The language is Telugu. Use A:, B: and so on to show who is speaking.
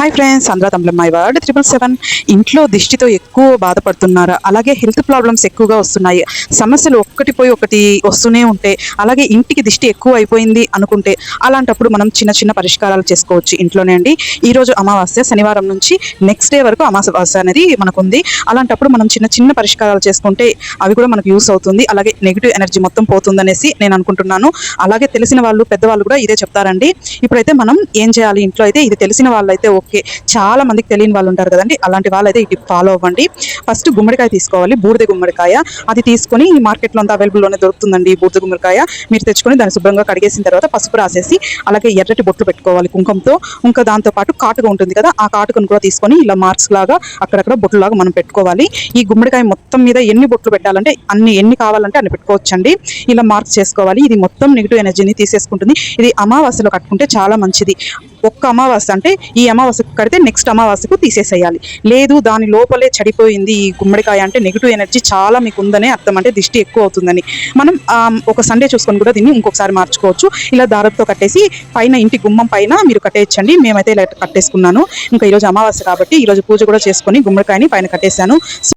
A: హాయ్ ఫ్రెండ్స్ అందరూ Tamil my word triple seven ఇంట్లో దిష్టితో ఎక్కువ బాధపడుతున్నారు. అలాగే హెల్త్ ప్రాబ్లమ్స్ ఎక్కువగా వస్తున్నాయి. సమస్యలు ఒక్కటి పోయి ఒకటి వస్తూనే ఉంటే అలాగే ఇంటికి దిష్టి ఎక్కువ అయిపోయింది అనుకుంటే అలాంటప్పుడు మనం చిన్న చిన్న పరిష్కారాలు చేసుకోవచ్చు ఇంట్లోనే అండి. ఈ రోజు అమావాస్య శనివారం నుంచి నెక్స్ట్ డే వరకు అమావాస్య అనేది మనకు ఉంది అలాంటప్పుడు మనం చిన్న చిన్న పరిష్కారాలు చేసుకుంటే అవి కూడా మనకు యూస్ అవుతుంది. అలాగే నెగిటివ్ ఎనర్జీ మొత్తం పోతుందనేసి నేను అనుకుంటున్నాను. అలాగే తెలిసిన వాళ్ళు పెద్దవాళ్ళు కూడా ఇదే చెప్తారండి. ఇప్పుడైతే మనం ఏం చేయాలి? ఇంట్లో అయితే ఇది తెలిసిన వాళ్ళు అయితే ఓకే చాలా మందికి తెలియని వాళ్ళు ఉంటారు కదండి. అలాంటి వాళ్ళు అయితే ఇది ఫాలో అవ్వండి. ఫస్ట్ గుమ్మడికాయ తీసుకోవాలి బూడిద గుమ్మడికాయ. అది తీసుకొని మార్కెట్లో అంతా అవైలబుల్లోనే దొరుకుతుందండి బూడిద గుమ్మడికాయ. మీరు తెచ్చుకొని దాన్ని శుభ్రంగా కడిగేసిన తర్వాత పసుపు రాసేసి అలాగే ఎర్రటి బొట్లు పెట్టుకోవాలి కుంకంతో. ఇంకా దాంతో పాటు ఉంటుంది కదా ఆ కాటుకను కూడా తీసుకొని ఇలా మార్క్స్ లాగా అక్కడక్కడ బొట్లు లాగా మనం పెట్టుకోవాలి. ఈ గుమ్మడికాయ మొత్తం మీద ఎన్ని బొట్లు పెట్టాలంటే అన్ని ఎన్ని కావాలంటే అన్ని పెట్టుకోవచ్చండి. ఇలా మార్క్స్ చేసుకోవాలి. ఇది మొత్తం నెగిటివ్ ఎనర్జీని తీసేసుకుంటుంది. ఇది అమావాస్యలో కట్టుకుంటే చాలా మంచిది. ఒక్క అమావాస్య అంటే ఈ అమావాస్యకు కడితే నెక్స్ట్ అమావాస్యకు తీసేసేయాలి. లేదు దాని లోపలే చెడిపోయింది ఈ గుమ్మడికాయ అంటే నెగిటివ్ ఎనర్జీ చాలా మీకు ఉందనే అర్థం అంటే దిష్టి ఎక్కువ అవుతుందని. మనం ఒక సండే చూసుకొని కూడా దీన్ని ఇంకొకసారి మార్చుకోవచ్చు. ఇలా దారంతో కట్టేసి పైన ఇంటి గుమ్మం పైన మీరు కట్టేయచ్చండి. మేమైతే ఇలా కట్టేసుకున్నాను. ఇంకా ఈరోజు అమావాస్య కాబట్టి ఈరోజు పూజ కూడా చేసుకొని గుమ్మడికాయని పైన కట్టేశాను.